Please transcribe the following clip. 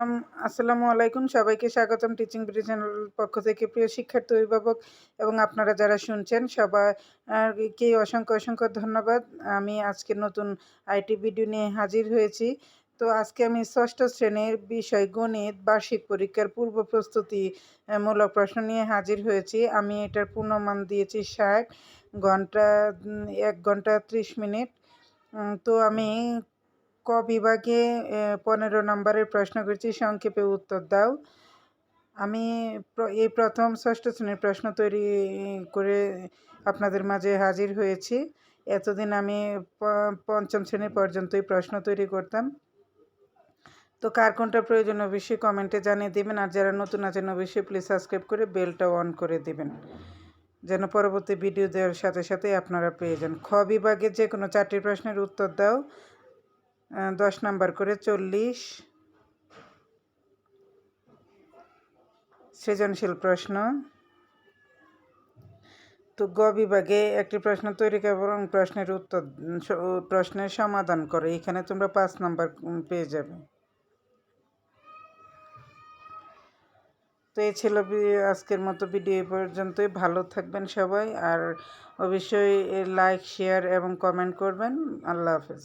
আসসালামু আলাইকুম। সবাইকে স্বাগতম টিচিং বিডি চ্যানেল পক্ষ থেকে। প্রিয় শিক্ষার্থী, অভিভাবক এবং আপনারা যারা শুনছেন, সবাইকে অসংখ্য অসংখ্য ধন্যবাদ। আমি আজকে নতুন আইটি ভিডিও নিয়ে হাজির হয়েছি। তো আজকে আমি ষষ্ঠ শ্রেণির বিষয় গণিত, বার্ষিক পরীক্ষার পূর্ব প্রস্তুতি মূলক প্রশ্ন নিয়ে হাজির হয়েছি। আমি এটার পূর্ণমান দিয়েছি ষাট, ঘণ্টা এক ঘণ্টা ত্রিশ মিনিট। তো আমি ক বিভাগে পনেরো নম্বরের প্রশ্ন করেছি, সংক্ষেপে উত্তর দাও। আমি এই প্রথম ষষ্ঠ শ্রেণির প্রশ্ন তৈরি করে আপনাদের মাঝে হাজির হয়েছি। এতদিন আমি পঞ্চম শ্রেণি পর্যন্তই প্রশ্ন তৈরি করতাম। তো কার কোনটা প্রয়োজন অবশ্যই কমেন্টে জানিয়ে দেবেন, আর যারা নতুন আছেন অবশ্যই প্লিজ সাবস্ক্রাইব করে বেলটা অন করে দেবেন। যেন পরবর্তী ভিডিও দেওয়ার সাথে সাথে আপনারা পেয়ে যান। খ বিভাগে যে কোনো চারটি প্রশ্নের উত্তর দাও। দশ নাম্বার করে চল্লিশ। সৃজনশীল প্রশ্ন। তো গ বিভাগে একটি প্রশ্ন তৈরি এবং প্রশ্নের উত্তর প্রশ্নের সমাধান করে। এখানে তোমরা পাঁচ নাম্বার পেয়ে যাবে। তো এই ছিল আজকের মতো ভিডিও পর্যন্তই। ভালো থাকবেন সবাই আর অবশ্যই লাইক, শেয়ার এবং কমেন্ট করবেন। আল্লাহ হাফেজ।